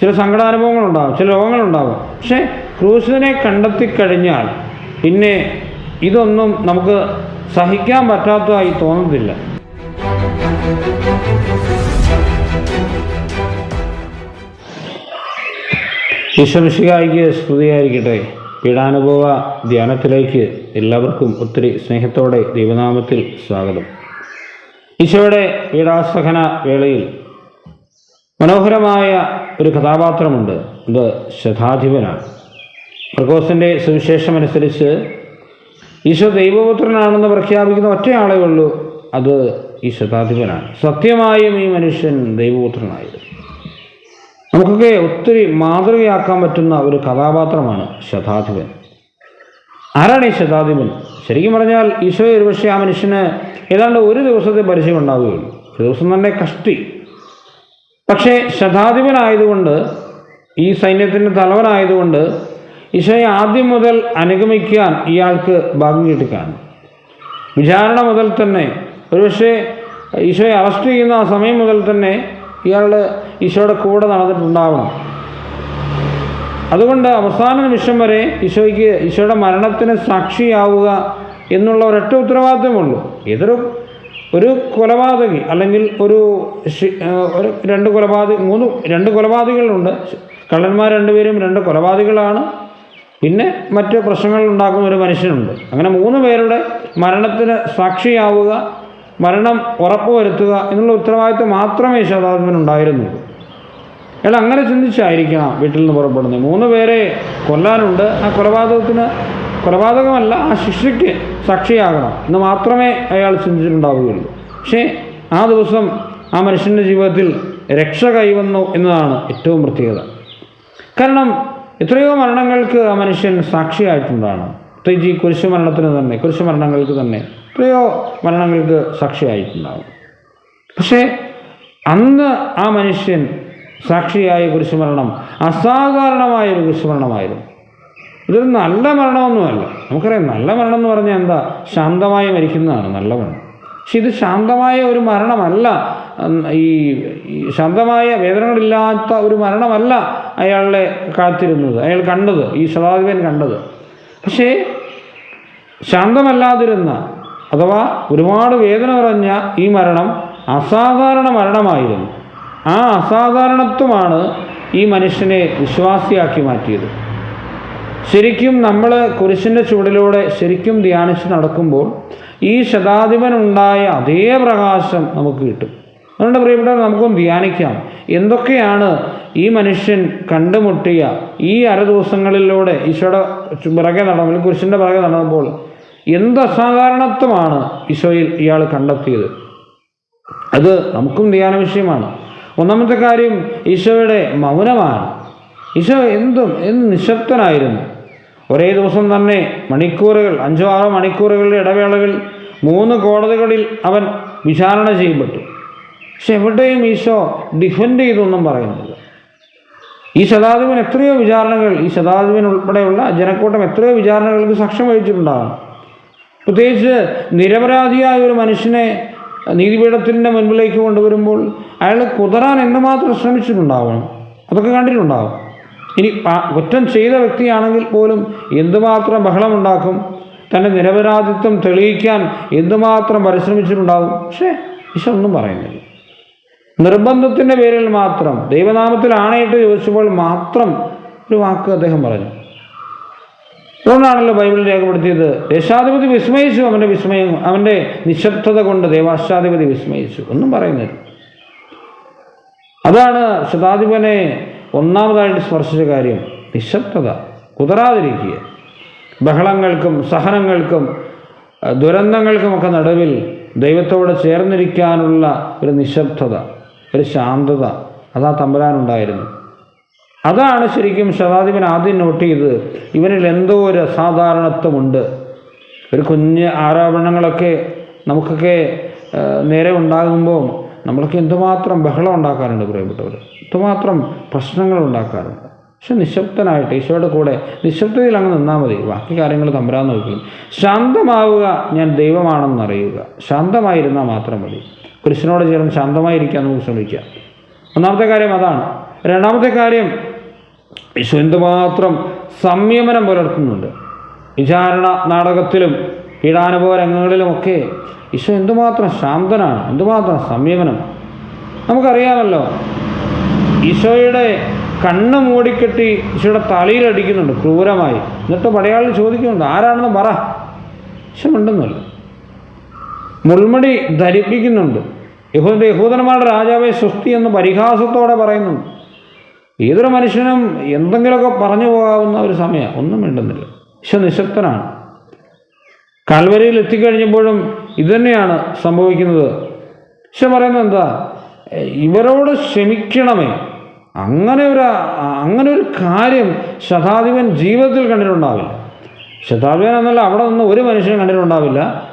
ചില സങ്കടാനുഭവങ്ങളുണ്ടാകും ചില രോഗങ്ങളുണ്ടാകും പക്ഷേ ക്രൂശിനെ കണ്ടെത്തിക്കഴിഞ്ഞാൽ പിന്നെ ഇതൊന്നും നമുക്ക് സഹിക്കാൻ പറ്റാത്തതായി തോന്നത്തില്ല വിശംസികായിക്ക് സ്തുതിയായിരിക്കട്ടെ. പീഡാനുഭവ ധ്യാനത്തിലേക്ക് എല്ലാവർക്കും ഒത്തിരി സ്നേഹത്തോടെ ദൈവനാമത്തിൽ സ്വാഗതം. ഈശോയുടെ പീഡാസഹന വേളയിൽ മനോഹരമായ ഒരു കഥാപാത്രമുണ്ട്. അത് ശതാധിപനാണ്. സുവിശേഷം അനുസരിച്ച് ഈശോ ദൈവപുത്രനാണെന്ന് പ്രഖ്യാപിക്കുന്ന ഒറ്റയാളേ ഉള്ളൂ. അത് ഈ ശതാധിപനാണ്. സത്യമായും ഈ മനുഷ്യൻ ദൈവപുത്രനായിരുന്നു. നമുക്കൊക്കെ ഒത്തിരി മാതൃകയാക്കാൻ പറ്റുന്ന ഒരു കഥാപാത്രമാണ് ശതാധിപൻ. ആരാണ് ഈ ശതാധിപൻ? ശരിക്കും പറഞ്ഞാൽ ഈശോ ഒരുപക്ഷെ ആ മനുഷ്യന് ഏതാണ്ട് ഒരു ദിവസത്തെ പരിചയം ഉണ്ടാവുകയുള്ളൂ ഒരു ദിവസം തന്നെ കഷ്ടി. പക്ഷേ ശതാധിപനായതുകൊണ്ട് ഈ സൈന്യത്തിന്റെ തലവനായതുകൊണ്ട് ഈശോയെ ആദ്യം മുതൽ അനുഗമിക്കാൻ ഇയാൾക്ക് ഭാഗ്യം കിട്ടിക്കാണും. വിചാരണ മുതൽ തന്നെ ഒരുപക്ഷെ ഈശോയെ അറസ്റ്റ് ചെയ്യുന്ന ആ സമയം മുതൽ തന്നെ ഇയാൾ ഈശോയുടെ കൂടെ നടന്നിട്ടുണ്ടാവണം. അതുകൊണ്ട് അവസാന നിമിഷം വരെ ഈശോയ്ക്ക് ഈശോയുടെ മരണത്തിന് സാക്ഷിയാവുക എന്നുള്ള ഒരൊറ്റ ഉത്തരവാദിത്വമുള്ളൂ ഏതൊരു ഒരു കൊലപാതകി അല്ലെങ്കിൽ ഒരു ഒരു രണ്ട് കൊലപാതക മൂന്ന് രണ്ട് കൊലപാതകികളുണ്ട്. കള്ളന്മാർ രണ്ടുപേരും രണ്ട് കൊലപാതകികളാണ്. പിന്നെ മറ്റ് പ്രശ്നങ്ങൾ ഉണ്ടാക്കുന്ന ഒരു മനുഷ്യനുണ്ട്. അങ്ങനെ മൂന്ന് പേരുടെ മരണത്തിന് സാക്ഷിയാവുക മരണം ഉറപ്പുവരുത്തുക എന്നുള്ള ഉത്തരവാദിത്വം മാത്രമേ ശതാധിപൻ ഉണ്ടായിരുന്നുള്ളൂ അയാൾ അങ്ങനെ ചിന്തിച്ചായിരിക്കണം വീട്ടിൽ നിന്ന് പുറപ്പെടുന്നത്. മൂന്ന് പേരെ കൊല്ലാനുണ്ട്. ആ കൊലപാതകത്തിന് കൊലപാതകമല്ല ആ ശിക്ഷയ്ക്ക് സാക്ഷിയാകണം എന്ന് മാത്രമേ അയാൾ ചിന്തിച്ചിട്ടുണ്ടാവുകയുള്ളൂ. പക്ഷേ ആ ദിവസം ആ മനുഷ്യന്റെ ജീവിതത്തിൽ രക്ഷ കൈവന്നു എന്നതാണ് ഏറ്റവും പ്രത്യേകത. കാരണം എത്രയോ മരണങ്ങൾക്ക് ആ മനുഷ്യൻ സാക്ഷിയായിട്ടുണ്ടാണ് പ്രത്യേകിച്ച് ഈ കുരിശു മരണത്തിന് തന്നെ കുരിശു മരണങ്ങൾക്ക് തന്നെ എത്രയോ മരണങ്ങൾക്ക് സാക്ഷിയായിട്ടുണ്ടാകും. പക്ഷേ അന്ന് ആ മനുഷ്യൻ സാക്ഷിയായ കുരിശുമരണം അസാധാരണമായ ഒരു കുരിശുമരണമായിരുന്നു ഇതൊരു നല്ല മരണമൊന്നുമല്ല. നമുക്കറിയാം നല്ല മരണം എന്ന് പറഞ്ഞാൽ എന്താ? ശാന്തമായി മരിക്കുന്നതാണ് നല്ല മരണം. പക്ഷെ ഇത് ശാന്തമായ ഒരു മരണമല്ല. ഈ ശാന്തമായ വേദനകളില്ലാത്ത ഒരു മരണമല്ല അയാളെ കാത്തിരുന്നത്. അയാൾ കണ്ടത് ഈ ശതാധിപൻ കണ്ടത്. പക്ഷേ ശാന്തമല്ലാതിരുന്ന അഥവാ ഒരുപാട് വേദന നിറഞ്ഞ ഈ മരണം അസാധാരണ മരണമായിരുന്നു. ആ അസാധാരണത്വമാണ് ഈ മനുഷ്യനെ വിശ്വാസിയാക്കി മാറ്റിയത്. ശരിക്കും നമ്മൾ കുരിശിന്റെ ചൂടിലൂടെ ശരിക്കും ധ്യാനിച്ച് നടക്കുമ്പോൾ ഈ ശതാധിപനുണ്ടായ അതേ പ്രകാശം നമുക്ക് കിട്ടും. അതുകൊണ്ട് പ്രിയപ്പെട്ടവർ നമുക്കും ധ്യാനിക്കാം. എന്തൊക്കെയാണ് ഈ മനുഷ്യൻ കണ്ടുമുട്ടിയ ഈ അര ദിവസങ്ങളിലൂടെ ഈശോയുടെ പിറകെ നടന്നു അല്ലെങ്കിൽ കുരിശിന്റെ പിറകെ നടന്നപ്പോൾ എന്ത് അസാധാരണത്വമാണ് ഈശോയിൽ ഇയാൾ കണ്ടെത്തിയത്? അത് നമുക്കും ധ്യാന വിഷയമാണ്. ഒന്നാമത്തെ കാര്യം ഈശോയുടെ മൗനമാണ്. ഈശോ എന്തും എന്ത് നിശബ്ദനായിരുന്നു. ഒരേ ദിവസം തന്നെ മണിക്കൂറുകൾ അഞ്ചോ ആറോ മണിക്കൂറുകളുടെ ഇടവേളകൾ മൂന്ന് കോടതികളിൽ അവൻ വിചാരണ ചെയ്യപ്പെട്ടു. പക്ഷെ എവിടെയും ഈശോ ഡിഫെൻഡ് ചെയ്തൊന്നും പറയുന്നില്ല. ഈ ശതാധിപൻ എത്രയോ വിചാരണകൾ ഈ ശതാധിപൻ ഉൾപ്പെടെയുള്ള ജനക്കൂട്ടം എത്രയോ വിചാരണകൾക്ക് സാക്ഷ്യം വഹിച്ചിട്ടുണ്ടാകും. പ്രത്യേകിച്ച് നിരപരാധിയായ ഒരു മനുഷ്യനെ നീതിപീഠത്തിന്റെ മുൻപിലേക്ക് കൊണ്ടുവരുമ്പോൾ അയാൾ കുതറാൻ എന്തുമാത്രം ശ്രമിച്ചിട്ടുണ്ടാവണം? അതൊക്കെ കണ്ടിട്ടുണ്ടാവും. ഇനി കുറ്റം ചെയ്ത വ്യക്തിയാണെങ്കിൽ പോലും എന്തുമാത്രം ബഹളമുണ്ടാക്കും? തന്റെ നിരപരാധിത്വം തെളിയിക്കാൻ എന്തുമാത്രം പരിശ്രമിച്ചിട്ടുണ്ടാകും പക്ഷേ ഈശോ ഒന്നും പറയുന്നില്ല. നിർബന്ധത്തിന്റെ പേരിൽ മാത്രം ദൈവനാമത്തിൽ ആണയിട്ട് ചോദിച്ചപ്പോൾ മാത്രം ഒരു വാക്ക് അദ്ദേഹം പറഞ്ഞു. അതുകൊണ്ടാണല്ലോ ബൈബിളിൽ രേഖപ്പെടുത്തിയത് ദേശാധിപതി വിസ്മയിച്ചു അവന്റെ വിസ്മയം അവന്റെ നിശബ്ദത കൊണ്ട് ദേവാശാധിപതി വിസ്മയിച്ചു. ഒന്നും പറയുന്നില്ല. അതാണ് ശതാധിപനെ ഒന്നാമതായിട്ട് സ്പർശിച്ച കാര്യം നിശബ്ദത കുതറാതിരിക്കുക. ബഹളങ്ങൾക്കും സഹനങ്ങൾക്കും ദുരന്തങ്ങൾക്കുമൊക്കെ നടുവിൽ ദൈവത്തോട് ചേർന്നിരിക്കാനുള്ള ഒരു നിശബ്ദത ഒരു ശാന്തത അതാ തമ്പുരാനുണ്ടായിരുന്നു. അതാണ് ശരിക്കും ശതാധിപൻ ആദ്യം നോട്ട് ചെയ്തത്. ഇവനിൽ എന്തോ ഒരു അസാധാരണത്വമുണ്ട്. ഒരു കുഞ്ഞ് ആരോപണങ്ങളൊക്കെ നമുക്കൊക്കെ നേരെ ഉണ്ടാകുമ്പോൾ നമ്മളൊക്കെ എന്തുമാത്രം ബഹളം ഉണ്ടാക്കാറുണ്ട് പ്രിയപ്പെട്ടവർ എന്തുമാത്രം പ്രശ്നങ്ങൾ ഉണ്ടാക്കാറുണ്ട് പക്ഷെ നിശബ്ദനായിട്ട് ഈശോയുടെ കൂടെ നിശബ്ദതയിൽ അങ്ങ് നിന്നാൽ മതി. ബാക്കി കാര്യങ്ങൾ തമ്പരാൻ നോക്കും ശാന്തമാവുക ഞാൻ ദൈവമാണെന്ന് അറിയുക ശാന്തമായിരുന്നാൽ മാത്രം മതി. കുരിശിനോട് ചേർന്ന് ശാന്തമായിരിക്കാൻ നമുക്ക് ശ്രമിക്കാം. ഒന്നാമത്തെ കാര്യം അതാണ്. രണ്ടാമത്തെ കാര്യം ഈശോ എന്തുമാത്രം സംയമനം പുലർത്തുന്നുണ്ട്. വിചാരണ നാടകത്തിലും പീഡാനുഭവ രംഗങ്ങളിലുമൊക്കെ ഈശോ എന്തുമാത്രം ശാന്തനാണ് എന്തുമാത്രം സംയമനം. നമുക്കറിയാമല്ലോ ഈശോയുടെ കണ്ണ് മൂടിക്കെട്ടി ഈശോയുടെ തലയിലടിക്കുന്നുണ്ട് ക്രൂരമായി. എന്നിട്ട് പടയാളി ചോദിക്കുന്നുണ്ട് ആരാണെന്ന് പറ. ഈശ്വരമുണ്ടെന്നല്ല മുൾമടി ധരിപ്പിക്കുന്നുണ്ട്. യഹൂദ യഹൂദന്മാരുടെ രാജാവെ സ്വസ്തി എന്ന് പരിഹാസത്തോടെ പറയുന്നുണ്ട്. ഏതൊരു മനുഷ്യനും എന്തെങ്കിലുമൊക്കെ പറഞ്ഞു പോകാവുന്ന ഒരു സമയം ഒന്നും മിണ്ടുന്നില്ല ഈശോ നിശബ്ദനാണ്. കാൽവരിയിൽ എത്തിക്കഴിഞ്ഞപ്പോഴും ഇതുതന്നെയാണ് സംഭവിക്കുന്നത്. ഈശോ പറയുന്നത് എന്താ? ഇവരോട് ക്ഷമിക്കണമേ. അങ്ങനെ ഒരു അങ്ങനെ ഒരു കാര്യം ശതാധിപൻ ജീവിതത്തിൽ കണ്ടിട്ടുണ്ടാവില്ല. ശതാധിപൻ എന്നല്ല അവിടെ നിന്ന് ഒരു മനുഷ്യനും കണ്ടിട്ടുണ്ടാവില്ല.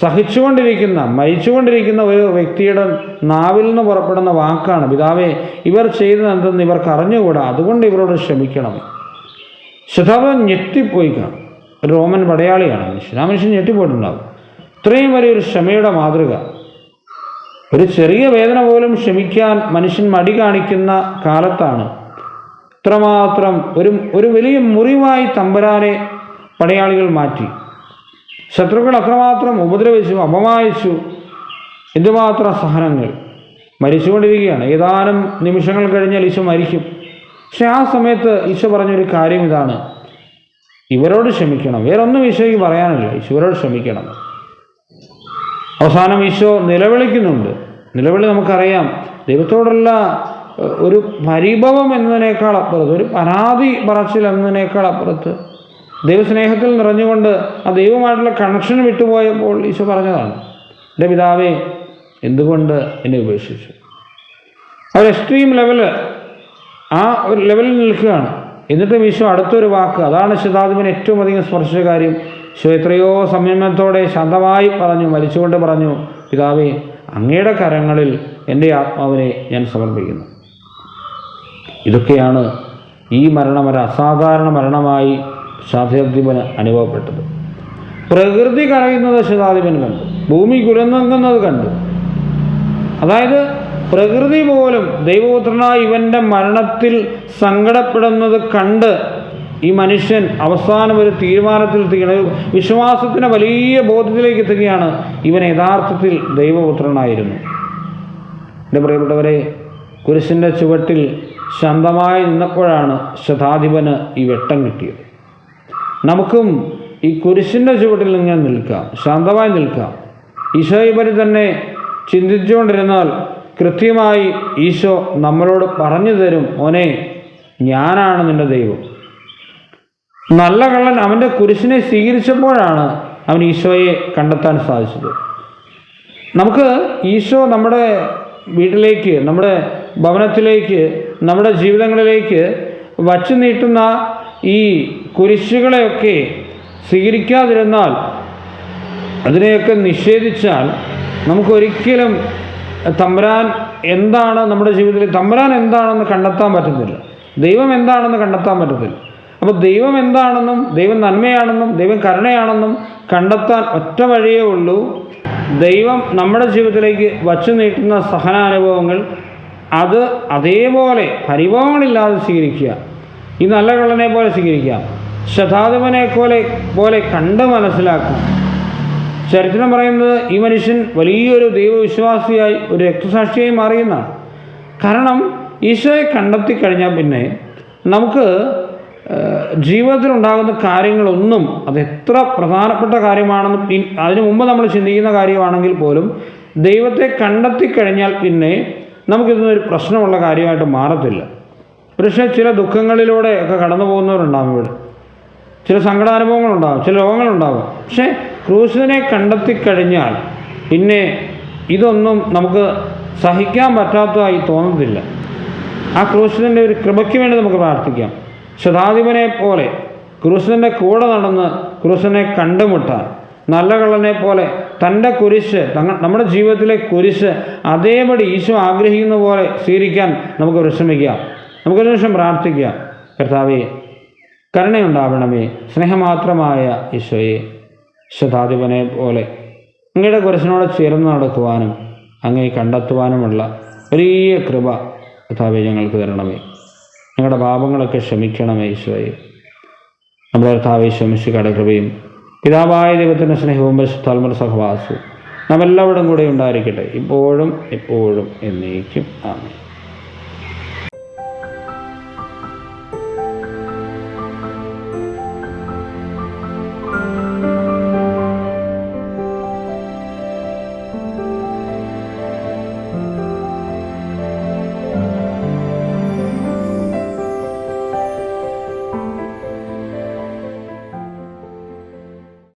സഹിച്ചുകൊണ്ടിരിക്കുന്ന മരിച്ചുകൊണ്ടിരിക്കുന്ന ഒരു വ്യക്തിയുടെ നാവിൽ നിന്ന് പുറപ്പെടുന്ന വാക്കാണ്. പിതാവെ ഇവർ ചെയ്തത് എന്തെന്ന് ഇവർക്ക് അറിഞ്ഞുകൂടാ. അതുകൊണ്ട് ഇവരോട് ക്ഷമിക്കണം. ശതാപൻ ഞെട്ടിപ്പോയി കാണും. റോമൻ പടയാളിയാണ് മനുഷ്യൻ. ആ മനുഷ്യൻ ഞെട്ടിപ്പോയിട്ടുണ്ടാവും. ഇത്രയും വലിയൊരു ക്ഷമയുടെ മാതൃക. ഒരു ചെറിയ വേദന പോലും ക്ഷമിക്കാൻ മനുഷ്യൻ മടി കാണിക്കുന്ന കാലത്താണ്. ഇത്രമാത്രം ഒരു ഒരു വലിയ മുറിവായി തമ്പരാനെ പടയാളികൾ മാറ്റി. ശത്രുക്കൾ അത്രമാത്രം ഉപദ്രവിച്ചു അപമാനിച്ചു എന്തുമാത്രം സഹനങ്ങൾ. മരിച്ചുകൊണ്ടിരിക്കുകയാണ്. ഏതാനും നിമിഷങ്ങൾ കഴിഞ്ഞാൽ ഈശോ മരിക്കും. പക്ഷെ ആ സമയത്ത് ഈശോ പറഞ്ഞൊരു കാര്യം ഇതാണ്. ഇവരോട് ക്ഷമിക്കണം. വേറൊന്നും ഈശോയ്ക്ക് പറയാനില്ല. ഈശോരോട് ക്ഷമിക്കണം. അവസാനം ഈശോ നിലവിളിക്കുന്നുണ്ട്. നിലവിളി നമുക്കറിയാം. ദൈവത്തോടുള്ള ഒരു പരിഭവം എന്നതിനേക്കാൾ അപ്പുറത്ത് ഒരു പരാതി പറച്ചിൽ എന്നതിനേക്കാൾ അപ്പുറത്ത് ദൈവസ്നേഹത്തിൽ നിറഞ്ഞുകൊണ്ട് ആ ദൈവമായിട്ടുള്ള കണക്ഷൻ വിട്ടുപോയപ്പോൾ ഈശോ പറഞ്ഞതാണ് എന്റെ പിതാവേ എന്തുകൊണ്ട് എന്നെ ഉപേക്ഷിച്ചു? അവർ എക്സ്ട്രീം ലെവൽ ആ ഒരു ലെവലിൽ നിൽക്കുകയാണ്. എന്നിട്ടും ഈശോ അടുത്തൊരു വാക്ക് അതാണ് ശതാധിപന് ഏറ്റവും അധികം സ്പർശിച്ച കാര്യം. എത്രയോ സംയമനത്തോടെ ശാന്തമായി പറഞ്ഞു മരിച്ചുകൊണ്ട് പറഞ്ഞു പിതാവേ അങ്ങയുടെ കരങ്ങളിൽ എന്റെ ആത്മാവിനെ ഞാൻ സമർപ്പിക്കുന്നു. ഇതൊക്കെയാണ് ഈ മരണം ഒരു അസാധാരണ മരണമായി ശതാധിപന് അനുഭവപ്പെട്ടത്. പ്രകൃതി കരയുന്നത് ശതാധിപൻ കണ്ടു ഭൂമി കുലങ്ങുന്നത് കണ്ടു. അതായത് പ്രകൃതി പോലും ദൈവപുത്രനായ ഇവന്റെ മരണത്തിൽ സങ്കടപ്പെടുന്നത് കണ്ട് ഈ മനുഷ്യൻ അവസാനം ഒരു ഒരു വിശ്വാസത്തിന് വലിയ ബോധത്തിലേക്ക് എത്തുകയാണ്. ഇവൻ യഥാർത്ഥത്തിൽ ദൈവപുത്രനായിരുന്നു. എന്റെ പ്രിയപ്പെട്ടവരെ കുരിശിന്റെ ചുവട്ടിൽ ശാന്തമായി നിന്നപ്പോഴാണ് ശതാധിപന് ഈ വെട്ടം കിട്ടിയത്. നമുക്കും ഈ കുരിശിന്റെ ചുവട്ടിൽ ഇങ്ങനെ നിൽക്കാം ശാന്തമായി നിൽക്കാം. ഈശോ പറ്റി തന്നെ ചിന്തിച്ചുകൊണ്ടിരുന്നാൽ കൃത്യമായി ഈശോ നമ്മളോട് പറഞ്ഞു തരും ഓനെ ഞാനാണ് നിന്റെ ദൈവം. നല്ല കള്ളൻ അവന്റെ കുരിശിനെ സ്വീകരിച്ചപ്പോഴാണ് അവൻ ഈശോയെ കണ്ടെത്താൻ സാധിച്ചത്. നമുക്ക് ഈശോ നമ്മുടെ വീട്ടിലേക്ക് നമ്മുടെ ഭവനത്തിലേക്ക് നമ്മുടെ ജീവിതങ്ങളിലേക്ക് വച്ചു നീട്ടുന്ന ഈ കുരിശുകളെയൊക്കെ സ്വീകരിക്കാതിരുന്നാൽ അതിനെയൊക്കെ നിഷേധിച്ചാൽ നമുക്കൊരിക്കലും തമ്പരാൻ എന്താണ് നമ്മുടെ ജീവിതത്തിൽ തമ്പരാൻ എന്താണെന്ന് കണ്ടെത്താൻ പറ്റുന്നില്ല. ദൈവം എന്താണെന്ന് കണ്ടെത്താൻ പറ്റത്തില്ല. അപ്പോൾ ദൈവം എന്താണെന്നും ദൈവം നന്മയാണെന്നും ദൈവം കരുണയാണെന്നും കണ്ടെത്താൻ ഒറ്റ വഴിയേ ഉള്ളൂ. ദൈവം നമ്മുടെ ജീവിതത്തിലേക്ക് വച്ചു നീട്ടുന്ന സഹനാനുഭവങ്ങൾ അത് അതേപോലെ പരിഭവങ്ങളില്ലാതെ സ്വീകരിക്കുക. ഈ നല്ല കള്ളനെ പോലെ സ്വീകരിക്കാം ശതാധിപനെ പോലെ പോലെ കണ്ട് മനസ്സിലാക്കാം ചരിത്രം പറയുന്നത് ഈ മനുഷ്യൻ വലിയൊരു ദൈവവിശ്വാസിയായി ഒരു രക്തസാക്ഷിയായി മാറിയെന്നാണ്. കാരണം ഈശോയെ കണ്ടെത്തി കഴിഞ്ഞാൽ പിന്നെ നമുക്ക് ഏഹ്, ജീവിതത്തിലുണ്ടാകുന്ന കാര്യങ്ങളൊന്നും അത് എത്ര പ്രധാനപ്പെട്ട കാര്യമാണെന്ന് അതിനു മുമ്പ് നമ്മൾ ചിന്തിക്കുന്ന കാര്യമാണെങ്കിൽ പോലും ദൈവത്തെ കണ്ടെത്തി കഴിഞ്ഞാൽ പിന്നെ നമുക്കിതൊന്നൊരു പ്രശ്നമുള്ള കാര്യമായിട്ട് മാറത്തില്ല. പക്ഷേ ചില ദുഃഖങ്ങളിലൂടെ ഒക്കെ കടന്നു പോകുന്നവരുണ്ടാകും ഇവിടെ. ചില സങ്കടാനുഭവങ്ങളുണ്ടാകും ചില രോഗങ്ങളുണ്ടാകും പക്ഷേ ക്രൂശിനെ കണ്ടെത്തി കഴിഞ്ഞാൽ പിന്നെ ഇതൊന്നും നമുക്ക് സഹിക്കാൻ പറ്റാത്തതായി തോന്നത്തില്ല. ആ ക്രൂശിന്റെ ഒരു കൃപയ്ക്ക് വേണ്ടി നമുക്ക് പ്രാർത്ഥിക്കാം. ശതാധിപനെ പോലെ ക്രൂശിന്റെ കൂടെ നടന്ന് ക്രൂശിനെ കണ്ടുമുട്ടാൻ നല്ല കള്ളനെ പോലെ തന്റെ കുരിശ് തങ്ങ നമ്മുടെ ജീവിതത്തിലെ കുരിശ് അതേപടി ഈശോ ആഗ്രഹിക്കുന്ന പോലെ സ്വീകരിക്കാൻ നമുക്ക് വിഷമിക്കാം. നമുക്കൊരു നിമിഷം പ്രാർത്ഥിക്കാം. കർത്താവേ കരുണയുണ്ടാവണമേ സ്നേഹമാത്രമായ ഈശോയെ ശതാധിപനെ പോലെ അങ്ങയുടെ കുരിശിനോട് ചേർന്ന് നടക്കുവാനും അങ്ങേ കണ്ടെത്തുവാനുമുള്ള വലിയ കൃപ കർത്താവെ ഞങ്ങൾക്ക് തരണമേ. ഞങ്ങളുടെ പാപങ്ങളൊക്കെ ക്ഷമിക്കണമേ ഈശോയെ. നമ്മുടെ കർത്താവേശ്വമിശിക്കയുടെ കടകൃപയും പിതാവായ ദൈവത്തിന്റെ സ്നേഹവും പരിശുദ്ധാത്മ സഹവാസവും നാം എല്ലാവരും കൂടെ ഉണ്ടായിരിക്കട്ടെ. ഇപ്പോഴും എപ്പോഴും എന്നേക്കും. ആമേ